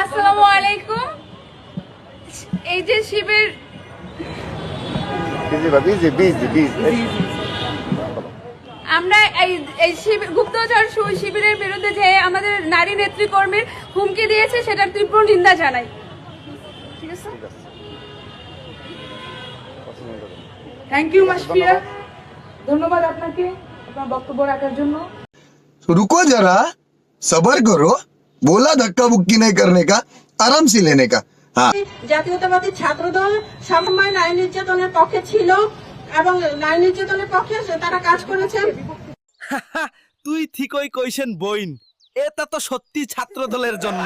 আসসালামু আলাইকুম। এই যে শিবির আমরা এই এই শিবির গুপ্তচর শিবিরের বিরুদ্ধে যে আমাদের নারী নেতৃকর্মীর হুমকি দিয়েছে সেটার তীব্র নিন্দা জানাই। ঠিক আছে? থ্যাংক ইউ মাসফিয়া ধন্যবাদ আপনাকে আপনার বক্তব্য রাখার জন্য रुको जरा सबर करो बोला धक्का बुक्की नहीं करने का आराम से लेने का हाँ জাতীয়তাবাদী ছাত্রদল সবসময় নারী নির্যাতনের পক্ষে ছিল এবং নারী নির্যাতনের পক্ষে তারা কাজ করেছে তুই ঠিকই কইছেন বইন এটা তো সত্যি ছাত্র দলের জন্য